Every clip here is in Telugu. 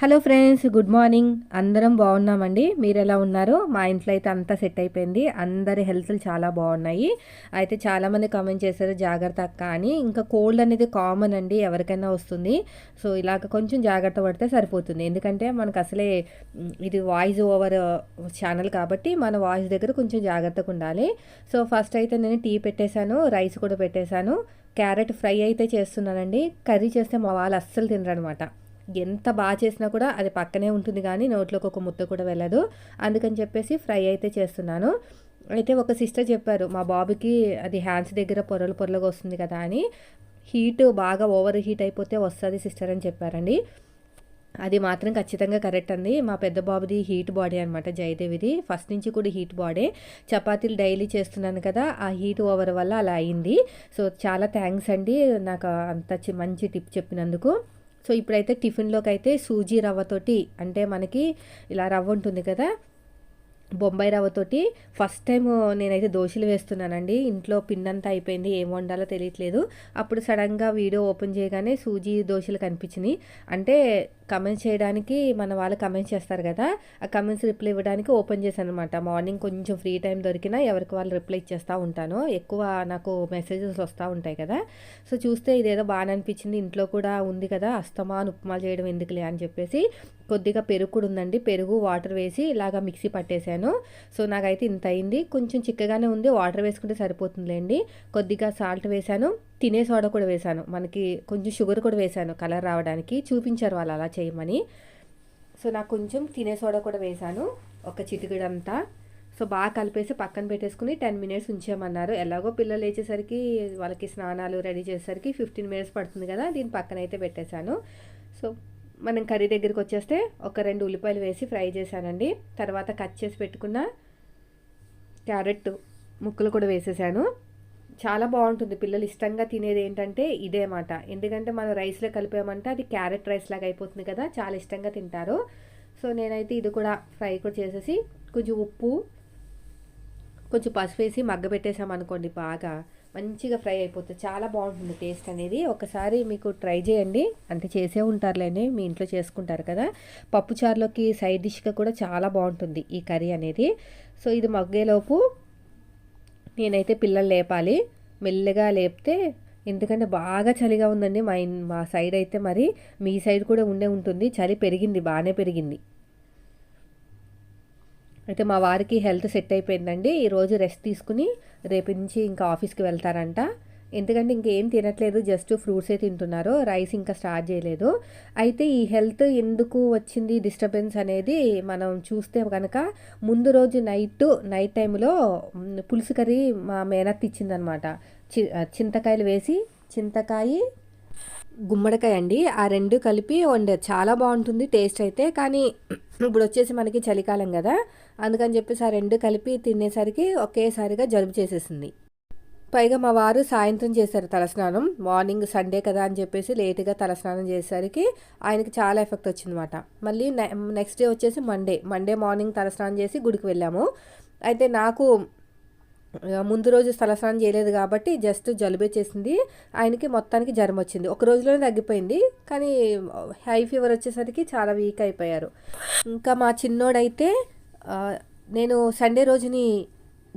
Hello friends good morning. అందరం బాగున్నామండి. మీరు ఎలా ఉన్నారు? మా ఇంట్లో అయితే అంతా సెట్ అయిపోయింది. అందరి హెల్త్లు చాలా బాగున్నాయి. అయితే చాలామంది కామెంట్ చేశారు జాగ్రత్త అక్క అని. ఇంకా కోల్డ్ అనేది కామన్ అండి ఎవరికైనా వస్తుంది. సో ఇలాగ కొంచెం జాగ్రత్త పడితే సరిపోతుంది. ఎందుకంటే మనకు అసలే ఇది వాయిస్ ఓవర్ ఛానల్ కాబట్టి మన వాయిస్ దగ్గర కొంచెం జాగ్రత్తగా ఉండాలి. సో ఫస్ట్ అయితే నేను టీ పెట్టేశాను రైస్ కూడా పెట్టేశాను. క్యారెట్ ఫ్రై అయితే చేస్తున్నానండి. కర్రీ చేస్తే మా వాళ్ళు అస్సలు తినరనమాట. ఎంత బాగా చేసినా కూడా అది పక్కనే ఉంటుంది కానీ నోట్లోకి ఒక ముద్ద కూడా వెళ్ళదు. అందుకని చెప్పేసి ఫ్రై అయితే చేస్తున్నాను. అయితే ఒక సిస్టర్ చెప్పారు మా బాబుకి అది హ్యాండ్స్ దగ్గర పొరలు పొరలుగా వస్తుంది కదా అని. హీట్ బాగా ఓవర్ హీట్ అయిపోతే వస్తుంది సిస్టర్ అని చెప్పారండి. అది మాత్రం ఖచ్చితంగా కరెక్ట్ అండి మా పెద్ద బాబుది హీట్ బాడీ అనమాట జయదేవిది. ఫస్ట్ నుంచి కూడా హీట్ బాడీ. చపాతీలు డైలీ చేస్తున్నాను కదా ఆ హీట్ ఓవర్ వల్ల అలా అయింది. సో చాలా థ్యాంక్స్ అండి. నాకు అంత చి- మంచి టిప్ చెప్పినందుకు. సో ఇప్పుడైతే టిఫిన్లోకి అయితే సూజీ రవ్వతోటి అంటే మనకి ఇలా రవ్వ ఉంటుంది కదా బొంబాయి రవ్వతోటి. ఫస్ట్ టైం నేనైతే దోశలు వేస్తున్నానండి. ఇంట్లో పిండంతా అయిపోయింది ఏం వండాలో తెలియట్లేదు. అప్పుడు సడన్గా వీడియో ఓపెన్ చేయగానే సూజీ దోశలు కనిపించినాయి. అంటే కమెంట్స్ చేయడానికి మన వాళ్ళు కమెంట్స్ చేస్తారు కదా ఆ కమెంట్స్ రిప్లై ఇవ్వడానికి ఓపెన్ చేశాను అనమాట మార్నింగ్ కొంచెం ఫ్రీ టైం దొరికినా ఎవరికి వాళ్ళు రిప్లై ఇచ్చేస్తూ ఉంటాను. ఎక్కువ నాకు మెసేజెస్ వస్తూ ఉంటాయి కదా. సో చూస్తే ఇదేదో బాగా అనిపించింది. ఇంట్లో కూడా ఉంది కదా అస్తమాన్ ఉప్మా చేయడం ఎందుకులే అని చెప్పేసి కొద్దిగా పెరుగు కూడా ఉందండి. పెరుగు వాటర్ వేసి ఇలాగా మిక్సీ పట్టేశాను. సో నాకైతే ఇంత అయింది. కొంచెం చిక్కగానే ఉంది. వాటర్ వేసుకుంటే సరిపోతుందిలేండి. కొద్దిగా సాల్ట్ వేశాను. తినే సోడా కూడా వేశాను. మనకి కొంచెం షుగర్ కూడా వేశాను. కలర్ రావడానికి చూపించారు వాళ్ళు అలా చేయమని. సో నాకు కొంచెం తినే సోడా కూడా వేశాను. ఒక చిటికెడంతా. సో బాగా కలిపేసి పక్కన పెట్టేసుకుని టెన్ మినిట్స్ ఉంచామన్నారు ఎలాగో పిల్లలు వేసేసరికి వాళ్ళకి స్నానాలు రెడీ చేసేసరికి ఫిఫ్టీన్ మినిట్స్ పడుతుంది కదా దీని పక్కన అయితే పెట్టేశాను. సో మనం కర్రీ దగ్గరికి వచ్చేస్తే ఒక రెండు ఉల్లిపాయలు వేసి ఫ్రై చేశానండి. తర్వాత కట్ చేసి పెట్టుకున్న క్యారెట్ ముక్కలు కూడా వేసేసాను. చాలా బాగుంటుంది. పిల్లలు ఇష్టంగా తినేది ఏంటంటే ఇదే మాట ఎందుకంటే మనం రైస్లో కలిపామంటే అది క్యారెట్ రైస్ లాగా అయిపోతుంది కదా చాలా ఇష్టంగా తింటారు. సో నేనైతే ఇది కూడా ఫ్రై కూడా చేసేసి కొంచెం ఉప్పు కొంచెం పసుపు వేసి మగ్గబెట్టేసామనుకోండి బాగా. మంచిగా ఫ్రై అయిపోతుంది. చాలా బాగుంటుంది టేస్ట్ అనేది. ఒకసారి మీకు ట్రై చేయండి. అంటే చేసే ఉంటారులేండి. మీ ఇంట్లో చేసుకుంటారు కదా. పప్పుచారులోకి సైడ్ డిష్గా కూడా చాలా బాగుంటుంది ఈ కర్రీ అనేది. సో ఇది మగ్గేలోపు నేనైతే పిల్లలు లేపాలి. మెల్లగా లేపితే ఎందుకంటే బాగా చలిగా ఉందండి మా ఇన్ మా సైడ్ అయితే మరి. మీ సైడ్ కూడా ఉండే ఉంటుంది. చలి పెరిగింది బాగానే పెరిగింది. అయితే మా వారికి హెల్త్ సెట్ అయిపోయిందండి. ఈరోజు రెస్ట్ తీసుకుని రేపు నుంచి ఇంకా ఆఫీస్కి వెళ్తారంట. ఎందుకంటే ఇంకేం తినట్లేదు జస్ట్ ఫ్రూట్సే తింటున్నారు. రైస్ ఇంకా స్టార్ట్ చేయలేదు. అయితే ఈ హెల్త్ ఎందుకు వచ్చింది డిస్టర్బెన్స్ అనేది మనం చూస్తే కనుక ముందు రోజు నైట్ నైట్ టైంలో పులుసు కర్రీ మా మేనత్ ఇచ్చిందనమాట చి చింతకాయలు వేసి చింతకాయ గుమ్మడికాయ అండి. ఆ రెండు కలిపి వండారు చాలా బాగుంటుంది టేస్ట్ అయితే. కానీ ఇప్పుడు వచ్చేసి మనకి చలికాలం కదా. అందుకని చెప్పేసి ఆ రెండు కలిపి తినేసరికి ఒకేసారిగా జలుబు చేసేసింది. పైగా మా వారు సాయంత్రం చేశారు తలస్నానం. మార్నింగ్ సండే కదా అని చెప్పేసి లేటుగా తలస్నానం చేసేసరికి ఆయనకి చాలా ఎఫెక్ట్ వచ్చిందన్నమాట. మళ్ళీ నె- నెక్స్ట్ డే వచ్చేసి మండే. మండే మార్నింగ్ తలస్నానం చేసి గుడికి వెళ్ళాము. అయితే నాకు ముందు రోజు తలస్నానం చేయలేదు కాబట్టి జస్ట్ జలుబే చేసింది. ఆయనకి మొత్తానికి జ్వరం వచ్చింది. ఒక రోజులోనే తగ్గిపోయింది. కానీ హై ఫీవర్ వచ్చేసరికి చాలా వీక్ అయిపోయారు. ఇంకా మా చిన్నోడైతే నేను సండే రోజుని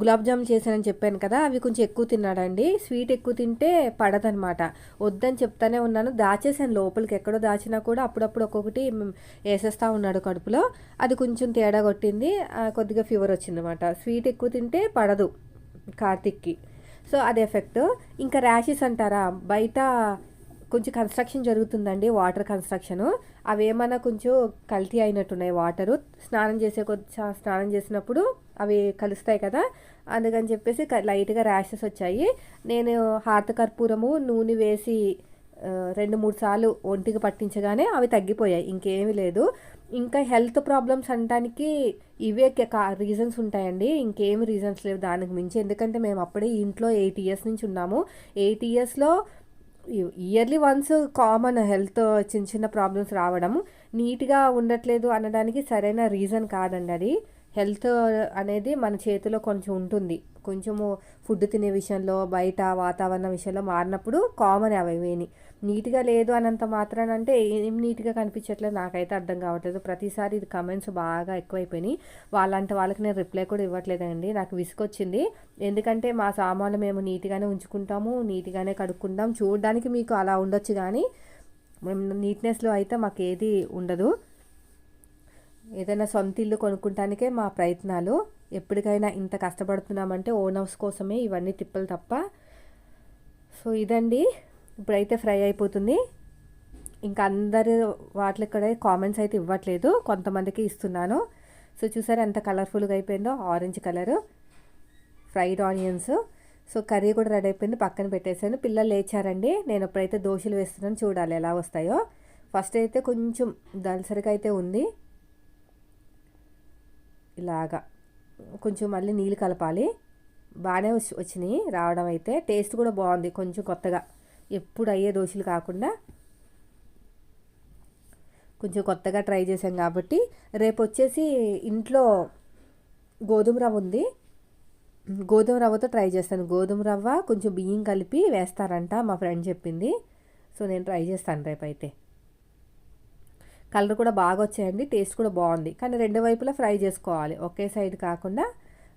గులాబ్ జామున్ చేశానని చెప్పాను కదా అవి కొంచెం ఎక్కువ తిన్నాడండి. స్వీట్ ఎక్కువ తింటే పడదనమాట. వద్దని చెప్తానే ఉన్నాను. దాచేసాను లోపలికి. ఎక్కడో దాచినా కూడా అప్పుడప్పుడు ఒక్కొక్కటి వేసేస్తూ వేసేస్తా ఉన్నాడు కడుపులో. అది కొంచెం తేడా కొట్టింది. కొద్దిగా ఫీవర్ వచ్చిందనమాట. స్వీట్ ఎక్కువ తింటే పడదు కార్తిక్కి. సో అది ఎఫెక్ట్ ఇంకా ర్యాషెస్ అంటారా? బయట కొంచెం కన్స్ట్రక్షన్ జరుగుతుందండి వాటర్ కన్స్ట్రక్షన్ అవి ఏమైనా కొంచెం కల్తీ అయినట్టున్నాయి వాటరు స్నానం చేసే కొద్ది స్నానం చేసినప్పుడు అవి కలుస్తాయి కదా. అందుకని చెప్పేసి లైట్గా ర్యాషెస్ వచ్చాయి. నేను హార్త కర్పూరము నూనె వేసి రెండు మూడు సార్లు ఒంటికి పట్టించగానే అవి తగ్గిపోయాయి. ఇంకేమీ లేదు. ఇంకా హెల్త్ ప్రాబ్లమ్స్ అనడానికి ఇవే రీజన్స్ ఉంటాయండి. ఇంకేమి రీజన్స్ లేవు దానికి మించి. ఎందుకంటే మేము అప్పుడే ఇంట్లో ఎయిట్ ఇయర్స్ నుంచి ఉన్నాము. ఎయిట్ ఇయర్స్లో ఇయర్లీ వన్స్ కామన్ హెల్త్ చిన్న చిన్న ప్రాబ్లమ్స్ రావడం నీట్గా ఉండట్లేదు అనడానికి సరైన రీజన్ కాదండి అది. హెల్త్ అనేది మన చేతిలో కొంచెం ఉంటుంది. కొంచెము ఫుడ్ తినే విషయంలో బయట వాతావరణం విషయంలో మారినప్పుడు కామన్ అవేవేని నీట్గా లేదు అనంత మాత్రాన అంటే ఏం నీట్గా కనిపించట్లేదు నాకైతే అర్థం కావట్లేదు. ప్రతిసారి ఇది కమెంట్స్ బాగా ఎక్కువైపోయినాయి. వాళ్ళంటే వాళ్ళకి నేను రిప్లై కూడా ఇవ్వట్లేదండి. నాకు విసుకొచ్చింది ఎందుకంటే మా సామాన్లు మేము నీట్గానే ఉంచుకుంటాము నీట్గానే కడుక్కుంటాం. చూడడానికి మీకు అలా ఉండొచ్చు కానీ మేము నీట్నెస్లో అయితే మాకు ఏది ఉండదు. ఏదైనా సొంత ఇల్లు కొనుక్కుంటానికే మా ప్రయత్నాలు. ఎప్పటికైనా ఇంత కష్టపడుతున్నామంటే ఓన్ హౌస్ కోసమే ఇవన్నీ తిప్పలు తప్ప. సో ఇదండి. ఇప్పుడైతే ఫ్రై అయిపోతుంది. ఇంకా అందరు వాటి కూడా కామెంట్స్ అయితే ఇవ్వట్లేదు. కొంతమందికి ఇస్తున్నాను. సో చూసారు ఎంత కలర్ఫుల్గా అయిపోయిందో? Orange colour. Fried onions. So curry కూడా రెడీ అయిపోయింది. పక్కన పెట్టేశాను. పిల్లలు లేచారండి. నేను ఎప్పుడైతే దోశలు వేస్తున్నాను. చూడాలి ఎలా వస్తాయో. ఫస్ట్ అయితే కొంచెం దలసరిగా అయితే ఉంది. ఇలాగా కొంచెం మళ్ళీ నీళ్ళు కలపాలి. బాగానే వచ్చినాయి. రావడం అయితే టేస్ట్ కూడా బాగుంది. కొంచెం కొత్తగా. ఎప్పుడు అయ్యే దోశలు కాకుండా కొంచెం కొత్తగా ట్రై చేసాం కాబట్టి. రేపు వచ్చేసి ఇంట్లో గోధుమ రవ్వ ఉంది. గోధుమ రవ్వతో ట్రై చేస్తాను. గోధుమ రవ్వ కొంచెం బియ్యం కలిపి వేస్తారంట మా ఫ్రెండ్ చెప్పింది. సో నేను ట్రై చేస్తాను రేపు అయితే. కలర్ కూడా బాగా వచ్చాయండి టేస్ట్ కూడా బాగుంది. కానీ రెండు వైపులా ఫ్రై చేసుకోవాలి. ఒకే సైడ్ కాకుండా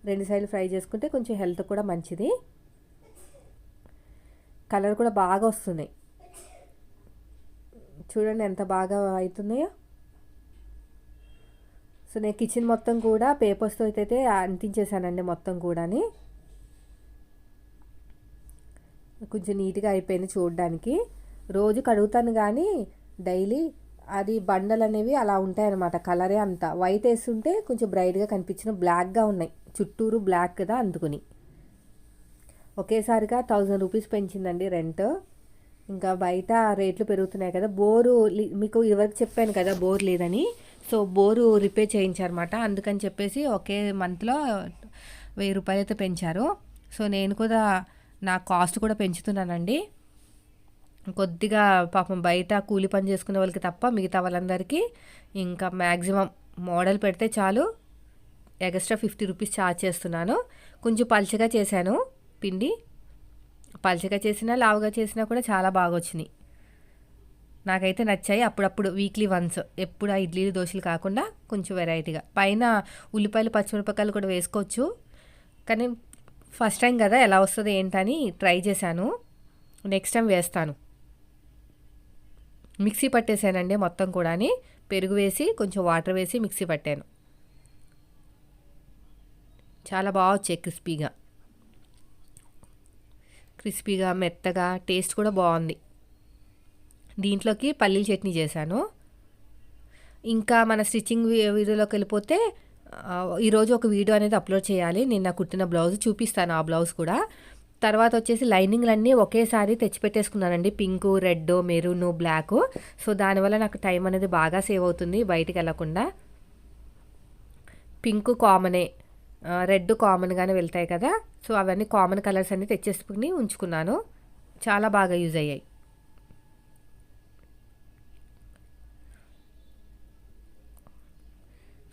రెండు సైడ్లు ఫ్రై చేసుకుంటే కొంచెం హెల్త్ కూడా మంచిది. కలర్ కూడా బాగా వస్తున్నాయి. చూడండి ఎంత బాగా అవుతున్నాయో. సో నేను కిచెన్ మొత్తం కూడా పేపర్స్తో అయితే అంటించేసానండి మొత్తం కూడాని. కొంచెం నీట్గా అయిపోయింది చూడడానికి. రోజు కడుగుతాను కానీ డైలీ అది బండలు అనేవి అలా ఉంటాయి అనమాట కలరే అంతా. వైట్ వేస్తుంటే కొంచెం బ్రైట్గా కనిపించిన బ్లాక్గా ఉన్నాయి. చుట్టూరు బ్లాక్ కదా అందుకుని. ఒకేసారిగా థౌజండ్ రూపీస్ పెంచిందండి రెంట్ ఇంకా బయట రేట్లు పెరుగుతున్నాయి కదా. బోరు మీకు ఇదివరకు చెప్పాను కదా బోర్ లేదని. సో బోరు రిపేర్ చేయించారన్నమాట. అందుకని చెప్పేసి ఒకే మంత్లో వెయ్యి రూపాయలు అయితే పెంచారు. సో నేను కూడా నా కాస్ట్ కూడా పెంచుతున్నానండి. కొద్దిగా పాపం బయట కూలి పని చేసుకునే వాళ్ళకి తప్ప మిగతా వాళ్ళందరికీ ఇంకా మ్యాక్సిమం మోడల్ పెడితే చాలు. ఎక్స్ట్రా ఫిఫ్టీ రూపీస్ ఛార్జ్ చేస్తున్నాను. కొంచెం పల్చగా చేశాను పిండి. పల్చగా చేసినా లావుగా చేసినా కూడా చాలా బాగా వచ్చినాయి. నాకైతే నచ్చాయి అప్పుడప్పుడు వీక్లీ వన్స్ ఎప్పుడు ఆ ఇడ్లీ దోశలు కాకుండా కొంచెం వెరైటీగా పైన ఉల్లిపాయలు పచ్చిమిరపకాయలు కూడా వేసుకోవచ్చు. కానీ ఫస్ట్ టైం కదా ఎలా వస్తుంది ఏంటని ట్రై చేశాను. నెక్స్ట్ టైం వేస్తాను. మిక్సీ పట్టేశానండి మొత్తం కూడా పెరుగు వేసి కొంచెం వాటర్ వేసి మిక్సీ పట్టాను. చాలా బాగా వచ్చాయి క్రిస్పీగా. క్రిస్పీగా మెత్తగా టేస్ట్ కూడా బాగుంది. దీంట్లోకి పల్లీల చట్నీ చేశాను. ఇంకా మన స్టిచ్చింగ్ వీడియోలోకి వెళ్ళిపోతే ఈరోజు ఒక వీడియో అనేది అప్లోడ్ చేయాలి. నేను నా కుట్టిన బ్లౌజ్ చూపిస్తాను ఆ బ్లౌజ్ కూడా. తర్వాత వచ్చేసి లైనింగ్లన్నీ ఒకేసారి తెచ్చిపెట్టేసుకున్నానండి. Pink red maroon black. So దానివల్ల నాకు టైం అనేది బాగా సేవ్ అవుతుంది బయటికి వెళ్ళకుండా. పింక్ కామనే రెడ్ కామన్గానే వెళ్తాయి కదా. సో అవన్నీ కామన్ కలర్స్ అన్నీ తెచ్చేసుకుని ఉంచుకున్నాను. చాలా బాగా యూజ్ అయ్యాయి.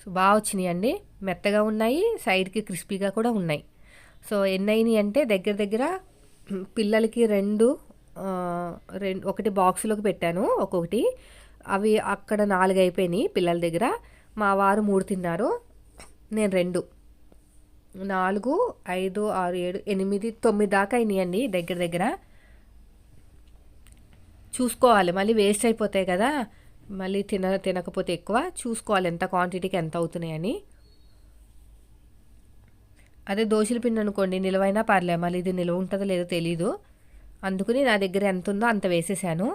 సో బాగా వచ్చినాయి అండి మెత్తగా ఉన్నాయి సైడ్కి క్రిస్పీగా కూడా ఉన్నాయి. సో ఎన్ని అంటే దగ్గర దగ్గర పిల్లలకి రెండు రెండు ఒకటి బాక్సులోకి పెట్టాను ఒక్కొక్కటి. అవి అక్కడ నాలుగు అయిపోయినాయి పిల్లల దగ్గర. మా వారు మూడు తిన్నారు నేను రెండు. నాలుగు ఐదు ఆరు ఏడు ఎనిమిది తొమ్మిది దాకా అయినాయండి దగ్గర దగ్గర. చూసుకోవాలి మళ్ళీ వేస్ట్ అయిపోతాయి కదా. మళ్ళీ తిన తినకపోతే ఎక్కువ. చూసుకోవాలి ఎంత క్వాంటిటీకి ఎంత అవుతున్నాయని. అదే దోశల పిండి అనుకోండి నిలవైనా పర్లే మళ్ళీ ఇది నిలవ ఉంటుందో లేదో తెలీదు. అందుకని నా దగ్గర ఎంత ఉందో అంత వేసేసాను.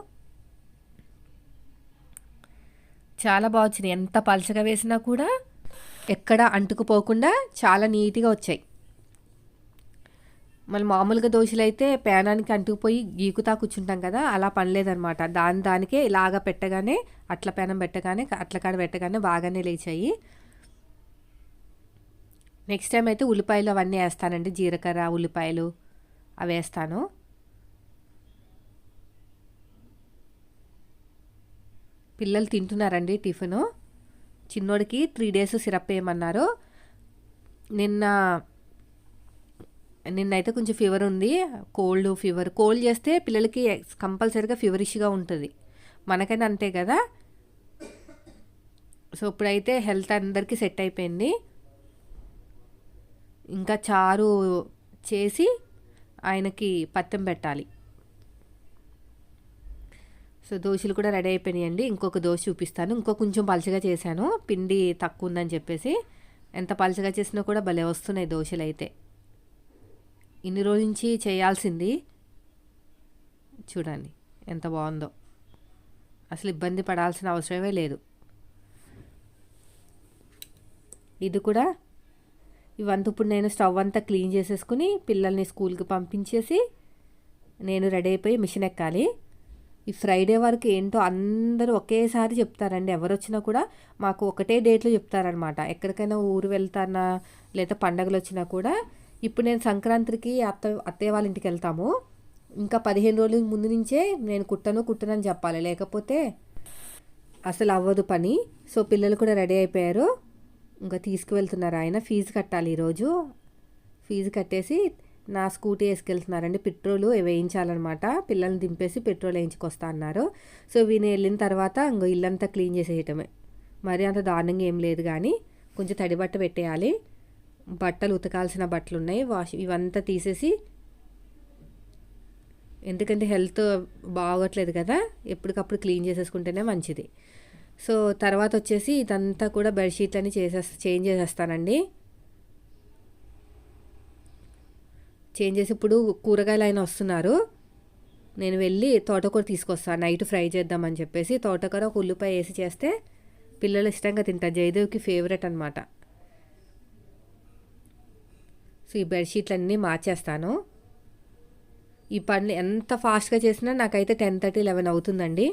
చాలా బాగా వచ్చినాయి. ఎంత పలచగా వేసినా కూడా ఎక్కడ అంటుకుపోకుండా చాలా నీట్గా వచ్చాయి. మళ్ళీ మామూలుగా దోశలు అయితే పేనానికి అంటుకుపోయి గీకుతా కూర్చుంటాం కదా అలా పనిలేదనమాట దాని దానికే ఇలాగ పెట్టగానే అట్ల పేనం పెట్టగానే అట్ల కాడ పెట్టగానే బాగానే లేచాయి. నెక్స్ట్ టైం అయితే ఉల్లిపాయలు అవన్నీ వేస్తానండి. జీలకర్ర ఉల్లిపాయలు అవి వేస్తాను. పిల్లలు తింటున్నారండి టిఫిను. చిన్నోడికి త్రీ డేస్ సిరప్ వేయమన్నారు. నిన్న నిన్నైతే కొంచెం ఫీవర్ ఉంది. కోల్డ్ ఫీవర్ కోల్డ్ చేస్తే పిల్లలకి కంపల్సరీగా ఫీవరిష్గా ఉంటుంది. మనకైనా అంతే కదా? సో ఇప్పుడైతే హెల్త్ అందరికీ సెట్ అయిపోయింది. ఇంకా చారు చేసి ఆయనకి పత్తం పెట్టాలి. సో దోశలు కూడా రెడీ అయిపోయినాయండి. ఇంకొక దోశ చూపిస్తాను. ఇంకో కొంచెం పలచగా చేశాను. పిండి తక్కువ ఉందని చెప్పేసి ఎంత పలచగా చేసినా కూడా భలే వస్తున్నాయి దోశలు అయితే. ఇన్ని రోజుల నుంచి చేయాల్సింది చూడండి ఎంత బాగుందో. అసలు ఇబ్బంది పడాల్సిన అవసరమే లేదు. ఇది కూడా ఇవంతా ఇప్పుడు నేను స్టవ్ అంతా క్లీన్ చేసేసుకుని పిల్లల్ని స్కూల్కి పంపించేసి నేను రెడీ అయిపోయి మిషన్ ఎక్కాలి. ఈ ఫ్రైడే వరకు ఏంటో అందరూ ఒకేసారి చెప్తారండి. ఎవరు వచ్చినా కూడా మాకు ఒకటే డేట్లో చెప్తారనమాట ఎక్కడికైనా ఊరు వెళ్తానా లేదా పండగలు వచ్చినా కూడా ఇప్పుడు నేను సంక్రాంతికి అత్త అత్తయ్య వాళ్ళ ఇంటికి వెళ్తాము. ఇంకా పదిహేను రోజుల ముందు నుంచే నేను కుట్టను కుట్టనని చెప్పాలి. లేకపోతే అసలు అవ్వదు పని. సో పిల్లలు కూడా రెడీ అయిపోయారు. ఇంకా తీసుకువెళ్తున్నారు ఆయన. ఫీజు కట్టాలి ఈరోజు. ఫీజు కట్టేసి నా స్కూటీ వేసుకెళ్తున్నారండి. పెట్రోలు వేయించాలన్నమాట. పిల్లల్ని దింపేసి పెట్రోల్ వేయించుకొస్తా అన్నారు. సో వీని వెళ్ళిన తర్వాత ఇంకో ఇల్లంతా క్లీన్ చేసేయటమే. మరి అంత దారుణంగా ఏం లేదు కానీ కొంచెం తడి బట్ట పెట్టేయాలి. బట్టలు ఉతకాల్సిన బట్టలు ఉన్నాయి వాష్ ఇవంతా తీసేసి ఎందుకంటే హెల్త్ బాగోట్లేదు కదా ఎప్పటికప్పుడు క్లీన్ చేసేసుకుంటేనే మంచిది. సో తర్వాత వచ్చేసి ఇదంతా కూడా బెడ్షీట్లని చేసేస్తా చేంజ్ చేసేస్తానండి. చేంజ్ చేసి ఇప్పుడు కూరగాయలు ఆయన వస్తున్నారు. నేను వెళ్ళి తోటకూర తీసుకొస్తాను నైట్ ఫ్రై చేద్దామని చెప్పేసి తోటకూర ఒక ఉల్లిపాయ వేసి చేస్తే పిల్లలు ఇష్టంగా తింటారు. జయదేవ్కి ఫేవరెట్ అనమాట సో ఈ బెడ్షీట్లన్నీ మార్చేస్తాను. ఈ పని ఎంత ఫాస్ట్గా చేసినా నాకైతే టెన్ థర్టీ లెవెన్ అవుతుందండి.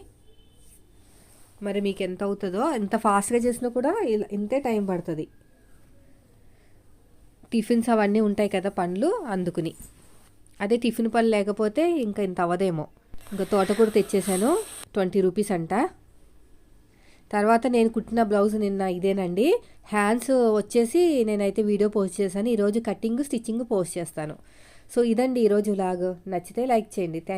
మరి మీకు ఎంత అవుతుందో ఎంత ఫాస్ట్గా చేసినా కూడా ఇంతే టైం పడుతుంది. టిఫిన్స్ అవన్నీ ఉంటాయి కదా పండ్లు అందుకుని. అదే టిఫిన్ పళ్ళు లేకపోతే ఇంకా ఇంత అవ్వదేమో. ఇంకా తోటకూర తెచ్చేసాను ట్వంటీ రూపీస్ అంట. తర్వాత నేను కుట్టిన బ్లౌజ్ నిన్న ఇదేనండి. హ్యాండ్స్ వచ్చేసి నేనైతే వీడియో పోస్ట్ చేశాను. ఈరోజు కటింగ్ స్టిచ్చింగ్ పోస్ట్ చేస్తాను. సో ఇదండి ఈరోజు లాగ్ నచ్చితే లైక్ చేయండి. థ్యాంక్